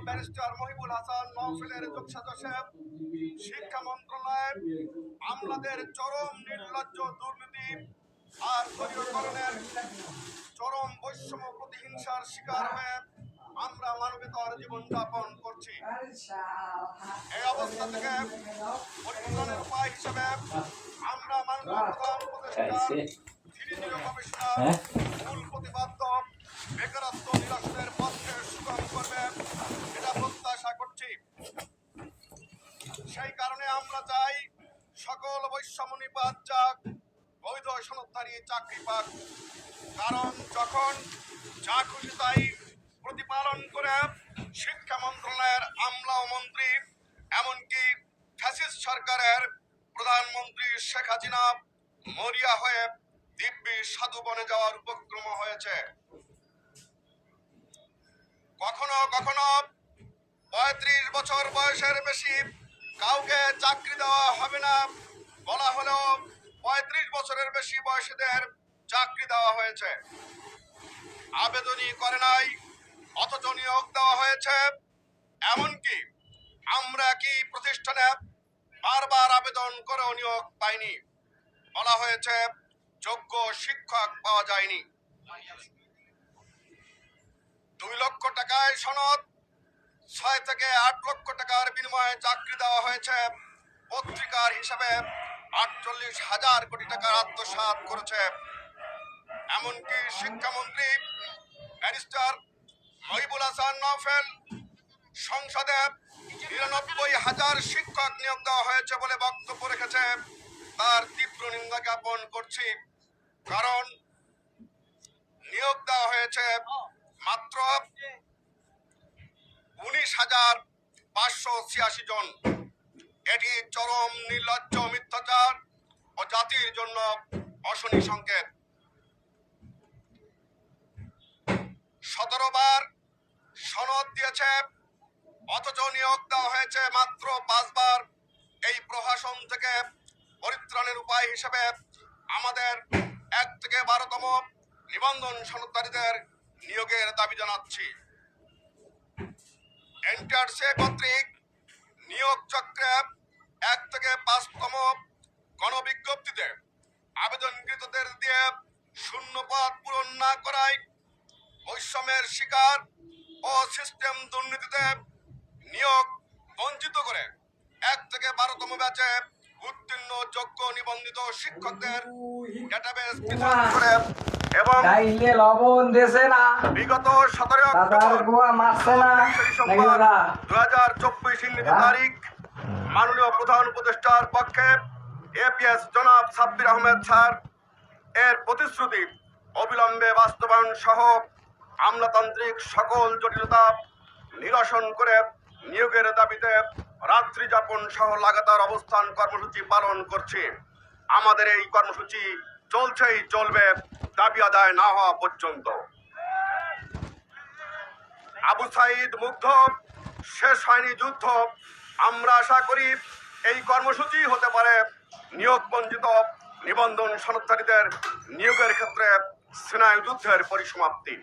Barrister Mohibul Hasan নওফেলের যোগসাজশে শিক্ষা মন্ত্রণালয় আমলাদের চরম নির্লজ্জ দুর্নীতি আর দলীয়করণের চরম বৈষম্য প্রতিহিংসার শিকার হয়ে আমরা মানবেতর জীবনযাপন করছি এই অবস্থা থেকে পরিত্রাণের উপায় হিসেবে আমরা মাননীয় প্রধান উপদেষ্টা ধীরে ধীরে হ্যাঁ? মূল প্রতিপাদ্য বেকারত্ব নিরসনের পথকে সুগম করবে এটা প্রত্যাশা করছি সেই কারণে আমরা চাই সকল বৈষম্য নিপাত যাক, বৈধ সনদধারী চাকরি পাক। কারণ যখন যা খুশি তাই প্রতিপালন করে শিক্ষা মন্ত্রণালয়ের আমলা ও মন্ত্রী, এমনকি ফ্যাসিস্ট সরকারের প্রধানমন্ত্রী শেখ হাসিনা মরিয়া হয়ে দিব্যি সাধু বনে যাওয়ার উপক্রম হয়েছে। কখনো কখনো পঁয়ত্রিশ বছর বয়সের বেশি কাউকে চাকরি দেওয়া হবে না। বলা হলেও পঁয়ত্রিশ বছরের বেশি বয়সীদের চাকরি দেওয়া হয়েছে। আবেদনই করে নাই, অথচ নিয়োগ দেওয়া হয়েছে। এমনকি আমরা কি প্রতিষ্ঠানে বারবার আবেদন করেও নিয়োগ পাইনি? বলা হয়েছে যোগ্য শিক্ষক পাওয়া যায়নি। দুই লক্ষ টাকায় সনদ ছয় থেকে আট লক্ষ টাকার বিনিময়ে চাকরি দেওয়া হয়েছে। পত্রিকার হিসাবে আটচল্লিশ হাজার কোটি টাকার আত্মসাৎ করেছে। এমনকি শিক্ষামন্ত্রী, ব্যারিস্টার মহিবুল হাসান নফেল সংসদে নিরানব্বই হাজার শিক্ষক নিয়োগ দেওয়া হয়েছে বলে বক্তব্য রেখেছে। তার তীব্র নিন্দা জ্ঞাপন করছি। কারণ নিয়োগ দেওয়া হয়েছে মাত্র উনিশ হাজার পাঁচশো ছিয়াশি জন। এটি চরম নির্লজ্জ মিথ্যাচার ও জাতির জন্য অশনি সংকেত। সতেরো বার সনদ দিয়েছে, অথচ নিয়োগ দেওয়া হয়েছে মাত্র পাঁচবার। এই প্রশাসন থেকে পরিত্রাণের উপায় হিসেবে আমাদের এক থেকে বারোতম নিবন্ধন সনদধারীদের নিয়োগের দাবি জানাচ্ছি। এন্টারসে কর্তৃক নিয়োগ চক্রে এক থেকে পাঁচতম গণবিজ্ঞপ্তিতে আবেদনকৃতদের দিয়ে শূন্য পদ পূরণ না করায় বৈষম্যের শিকার ও সিস্টেম দুর্নীতিতে নিয়োগ বঞ্চিত করে। এক থেকে বারোতম ব্যাচে উত্তীর্ণ যোগ্য নিবন্ধিত শিক্ষকদের ডেটাবেস করে এবং তাইলে লবণ দেছে না। বিগত সতেরো অক্টোবর গোয়া মারছে না। দু হাজার চব্বিশ তারিখ। মাননীয় প্রধান উপদেষ্টার পক্ষে এপিএস জনাব সাব্বির আহমেদ স্যার এর প্রতিশ্রুতি অবিলম্বে বাস্তবায়ন সহ আমলাতান্ত্রিক সকল জটিলতা নিরসন করে নিয়োগের দাবিতে রাত্রি যাপন সহ লাগাতার অবস্থান কর্মসূচি পালন করছে। আমাদের এই কর্মসূচি চলছেই চলবে দাবি আদায় না হওয়া পর্যন্ত। আবু সাইদ মুগ্ধ শেষ হয়নি যুদ্ধ। আমরা আশা করি এই কর্মসূচি হতে পারে নিয়োগ বঞ্চিত নিবন্ধন সনদধারীদের নিয়োগের ক্ষেত্রে স্নায়ু যুদ্ধের পরিসমাপ্তি।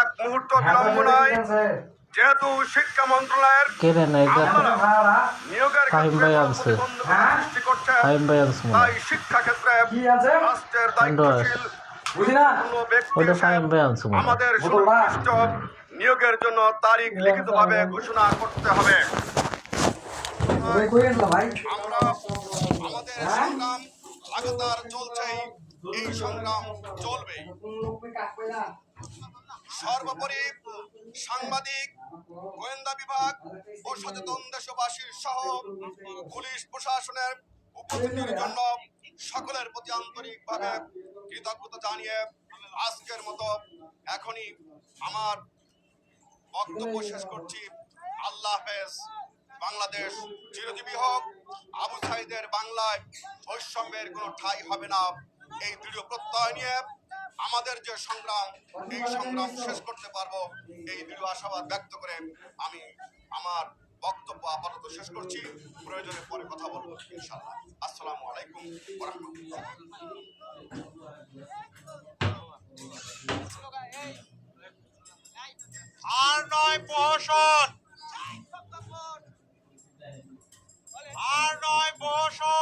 এক মুহূর্ত বিলম্ব নয়। যেহেতু শিক্ষা মন্ত্রণালয়ের কেনে না? এটা নিয়োগের। প্রতিবন্ধকতা সৃষ্টি করছে তাই শিক্ষা ক্ষেত্রে কি আছে? রাষ্ট্রের দায়িত্বশীল হয়। আমাদের সুনির্দিষ্ট নিয়োগের জন্য তারিখ লিখিতভাবে ঘোষণা করতে হবে। আমরা আমাদের সংগ্রাম লাগাতার চলছেই এই সংগ্রাম চলবে। সর্বোপরি সাংবাদিক, গোয়েন্দা বিভাগ ও সচেতন দেশবাসীর সহ পুলিশ প্রশাসনের উপস্থিতির জন্য সকলের প্রতি আন্তরিকভাবে কৃতজ্ঞতা জানিয়ে আজকের মতো এখনই আমার বক্তব্য শেষ করছি। আল্লাহ হাফেজ। বাংলাদেশ চিরজীবী হোক। আবু সাইদের বাংলায় বৈষম্যের কোনো ঠাই হবে না। এই দৃঢ় প্রত্যয় নিয়ে আমাদের যে সংগ্রাম, এই সংগ্রাম শেষ করতে পারব এই দৃঢ় আশাবাদ ব্যক্ত করে আমি আমার বক্তব্য আপাতত শেষ করছি। প্রয়োজনে পরে কথা বলব ইনশাল্লাহ আসসালামু আলাইকুম আর নয় প্রহসন আর নয় প্রহসন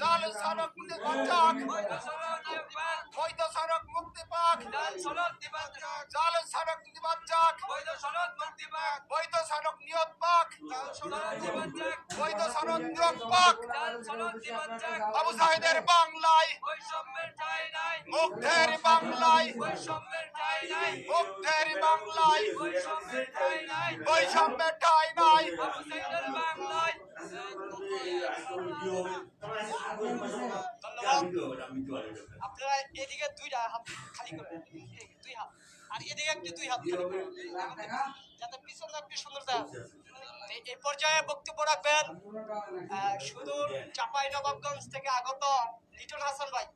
জল সড়ক মুক্তি পাক। বৈধ সড়ক মুক্তি পাক। জল সড়ক মুক্তি পাক। বৈধ সড়ক মুক্তি পাক। বৈধ সড়ক নিয়ত পাক। বৈধ সড়ক নিয়োগ পাক। আবু সাহেদের বাংলায়। মুগ্ধের বাংলায়। মুগ্ধের বাংলায়। বৈষম্যের ঠাই নাই। বাংলায়। আপনারা এদিকে দুইটা হাত খালি করে দুই হাত। আর এদিকে একটু দুই হাত খালি যাতে পিছনে একটি সুন্দর যায় এই পর্যায়ে বক্তব্য রাখবেন শুধু চাপাই নবাবগঞ্জ থেকে আগত লিটন হাসান ভাই।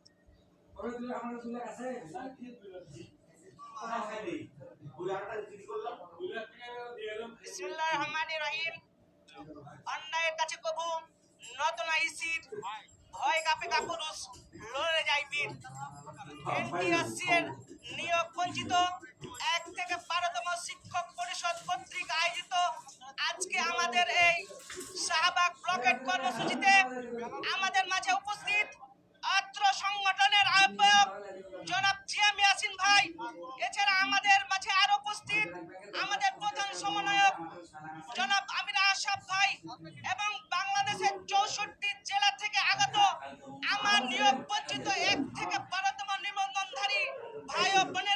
বিসমিল্লাহির রহমানির রহিম। অন্যায়ের কাছে ভয় নিয়োগ বঞ্চিত, এক থেকে বারোতম শিক্ষক পরিষদ আয়োজিত আজকে আমাদের এই শাহবাগ ব্লকেট কর্মসূচিতে আমাদের মাঝে উপস্থিত பண்ண